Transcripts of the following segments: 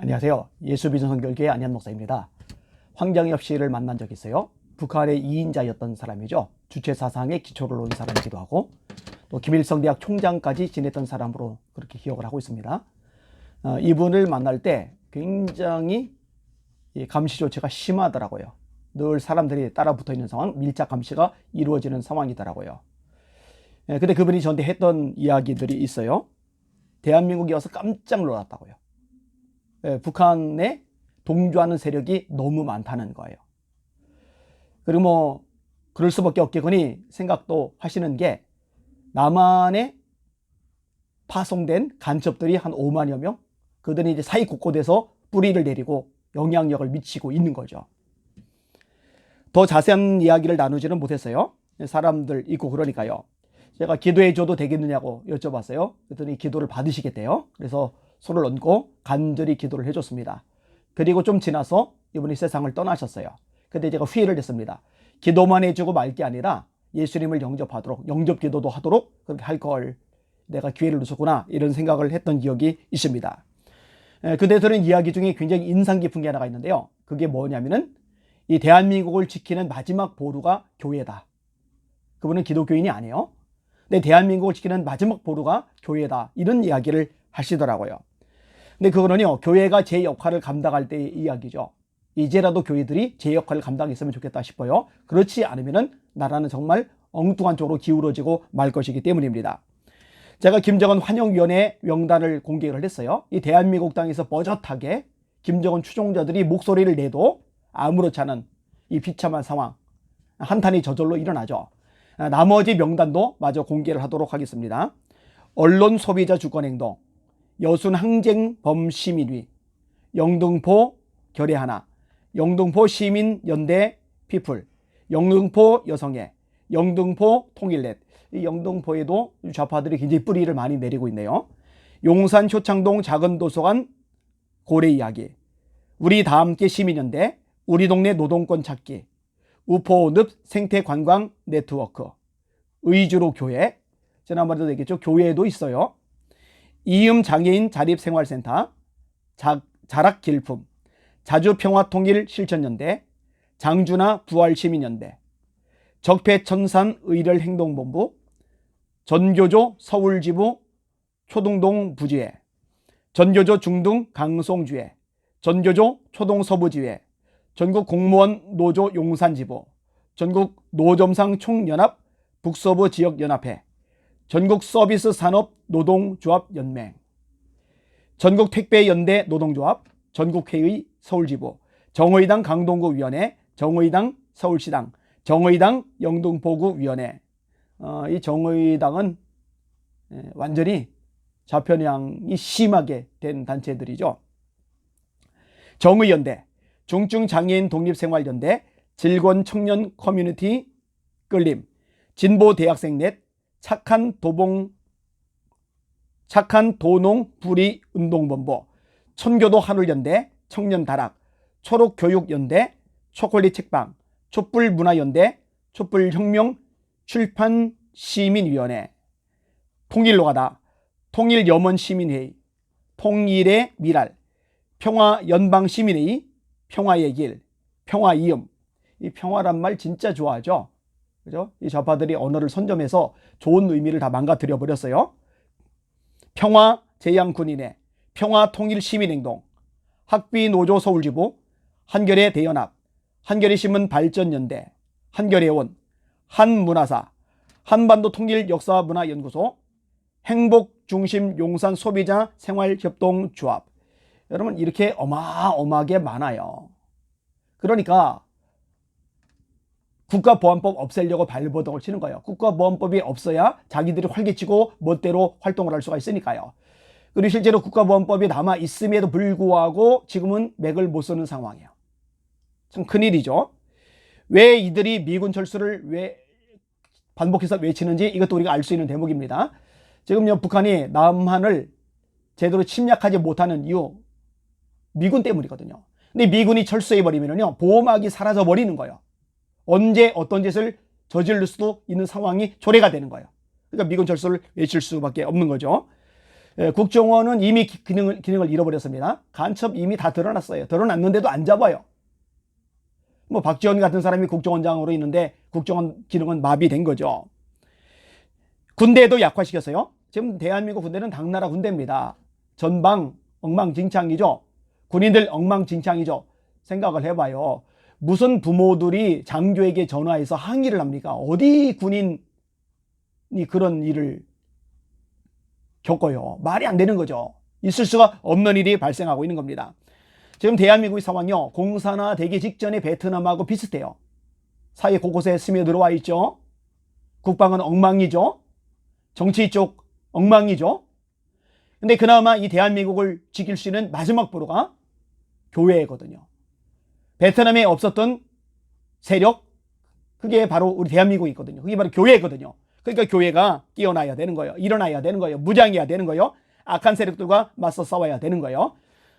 안녕하세요. 예수비전 선교교회 안현 목사입니다. 황정엽 씨를 만난 적이 있어요. 북한의 2인자였던 사람이죠. 주체 사상의 기초를 놓은 사람이기도 하고 또 김일성 대학 총장까지 지냈던 사람으로 그렇게 기억을 하고 있습니다. 어, 이분을 만날 때 굉장히 이 감시 조치가 심하더라고요. 늘 사람들이 따라 붙어 있는 상황, 밀착 감시가 이루어지는 상황이더라고요. 예, 근데 그분이 저한테 했던 이야기들이 있어요. 대한민국에 와서 깜짝 놀랐다고요. 예, 북한에 동조하는 세력이 너무 많다는 거예요. 그리고 뭐 그럴 수밖에 없겠거니 생각도 하시는 게 남한에 파송된 간첩들이 한 5만여 명 그들이 이제 사이 곳곳에서 뿌리를 내리고 영향력을 미치고 있는 거죠. 더 자세한 이야기를 나누지는 못했어요. 사람들 있고 그러니까요. 제가 기도해 줘도 되겠느냐고 여쭤봤어요. 그랬더니 기도를 받으시겠대요. 그래서 손을 얹고 간절히 기도를 해줬습니다. 그리고 좀 지나서 이분이 세상을 떠나셨어요. 근데 제가 후회를 했습니다. 기도만 해주고 말 게 아니라 예수님을 영접하도록 영접 기도도 하도록 그렇게 할 걸 내가 기회를 놓쳤구나 이런 생각을 했던 기억이 있습니다. 에, 그때 들은 이야기 중에 굉장히 인상 깊은 게 하나가 있는데요. 그게 뭐냐면은 이 대한민국을 지키는 마지막 보루가 교회다. 그분은 기독교인이 아니에요. 근데 대한민국을 지키는 마지막 보루가 교회다. 이런 이야기를 하시더라고요. 근데 그거는요, 교회가 제 역할을 감당할 때의 이야기죠. 이제라도 교회들이 제 역할을 감당했으면 좋겠다 싶어요. 그렇지 않으면은 나라는 정말 엉뚱한 쪽으로 기울어지고 말 것이기 때문입니다. 제가 김정은 환영위원회 명단을 공개를 했어요. 이 대한민국 땅에서 버젓하게 김정은 추종자들이 목소리를 내도 아무렇지 않은 이 비참한 상황, 한탄이 저절로 일어나죠. 아, 나머지 명단도 마저 공개를 하도록 하겠습니다. 언론 소비자 주권행동, 여순 항쟁 범 시민위, 영등포 결의 하나, 영등포 시민 연대 피플, 영등포 여성회, 영등포 통일넷. 이 영등포에도 좌파들이 굉장히 뿌리를 많이 내리고 있네요. 용산 효창동 작은 도서관 고래 이야기, 우리 다 함께 시민연대, 우리 동네 노동권 찾기, 우포 늪 생태 관광 네트워크, 의주로 교회, 지난번에도 얘기했죠. 교회도 있어요. 이음 장애인 자립생활센터, 자, 자락 길품, 자주평화통일 실천연대, 장준하 부활시민연대, 적폐천산 의를 행동본부, 전교조 서울지부 초등동 부지회, 전교조 중등 강송주회, 전교조 초동 서부지회, 전국 공무원 노조 용산지부, 전국 노점상 총연합 북서부 지역연합회, 전국 서비스 산업 노동조합 연맹, 전국 택배연대 노동조합, 전국회의 서울지부, 정의당 강동구위원회, 정의당 서울시당, 정의당 영등포구위원회. 어, 이 정의당은 예, 완전히 좌편향이 심하게 된 단체들이죠. 정의연대, 중증장애인 독립생활연대, 질권 청년 커뮤니티 끌림, 진보 대학생 넷, 착한 도봉, 착한 도농 불이 운동본부, 천교도 하늘연대, 청년다락, 초록교육연대, 초콜릿 책방, 촛불문화연대, 촛불혁명 출판시민위원회, 통일로 가다, 통일염원시민회의, 통일의 미랄, 평화연방시민회의, 평화의 길, 평화이음. 이 평화란 말 진짜 좋아하죠? 그죠? 이 좌파들이 언어를 선점해서 좋은 의미를 다 망가뜨려 버렸어요. 평화 제양 군인회, 평화 통일 시민 행동, 학비 노조 서울지부, 한겨레 대연합, 한겨레 신문 발전 연대, 한겨레원, 한문화사, 한반도 통일 역사 문화 연구소, 행복 중심 용산 소비자 생활 협동 조합. 여러분 이렇게 어마어마하게 많아요. 그러니까 국가보안법 없애려고 발버둥을 치는 거예요. 국가보안법이 없어야 자기들이 활개치고 멋대로 활동을 할 수가 있으니까요. 그리고 실제로 국가보안법이 남아 있음에도 불구하고 지금은 맥을 못 쓰는 상황이에요. 참 큰일이죠. 왜 이들이 미군 철수를 왜 반복해서 외치는지 이것도 우리가 알 수 있는 대목입니다. 지금요 북한이 남한을 제대로 침략하지 못하는 이유 미군 때문이거든요. 근데 미군이 철수해 버리면요 보호막이 사라져 버리는 거예요. 언제 어떤 짓을 저지를 수도 있는 상황이 초래가 되는 거예요. 그러니까 미군 철수를 외칠 수밖에 없는 거죠. 예, 국정원은 이미 기- 기능을, 기능을 잃어버렸습니다. 간첩 이미 다 드러났어요. 드러났는데도 안 잡아요. 뭐 박지원 같은 사람이 국정원장으로 있는데 국정원 기능은 마비된 거죠. 군대도 약화시켰어요. 지금 대한민국 군대는 당나라 군대입니다. 전방 엉망진창이죠. 군인들 엉망진창이죠. 생각을 해봐요. 무슨 부모들이 장교에게 전화해서 항의를 합니까? 어디 군인이 그런 일을 겪어요. 말이 안 되는 거죠. 있을 수가 없는 일이 발생하고 있는 겁니다. 지금 대한민국의 상황이요. 공산화 되기 직전의 베트남하고 비슷해요. 사회 곳곳에 스며들어와 있죠. 국방은 엉망이죠. 정치 쪽 엉망이죠. 근데 그나마 이 대한민국을 지킬 수 있는 마지막 보루가 교회거든요. 베트남에 없었던 세력, 그게 바로 우리 대한민국이 있거든요. 그게 바로 교회거든요. 그러니까 교회가 깨어나야 되는 거예요. 일어나야 되는 거예요. 무장해야 되는 거예요. 악한 세력들과 맞서 싸워야 되는 거예요.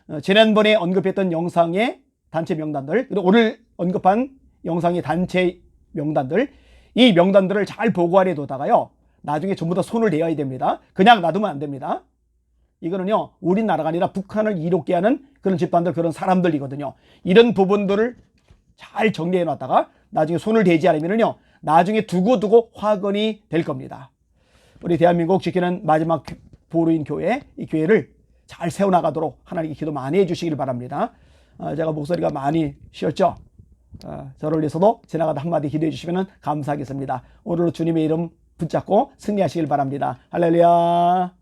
어, 지난번에 언급했던 영상의 단체 명단들, 그리고 오늘 언급한 영상의 단체 명단들, 이 명단들을 잘 보고하려 둬다가요. 나중에 전부 다 손을 대야 됩니다. 그냥 놔두면 안 됩니다. 이거는요, 우리나라가 아니라 북한을 이롭게 하는 그런 집단들, 그런 사람들이거든요. 이런 부분들을 잘 정리해 놨다가 나중에 손을 대지 않으면요, 나중에 두고두고 화근이 될 겁니다. 우리 대한민국 지키는 마지막 보루인 교회, 이 교회를 잘 세워나가도록 하나님께 기도 많이 해주시길 바랍니다. 아, 제가 목소리가 많이 쉬었죠? 아, 저를 위해서도 지나가다 한마디 기도해 주시면 감사하겠습니다. 오늘도 주님의 이름 붙잡고 승리하시길 바랍니다. 할렐루야.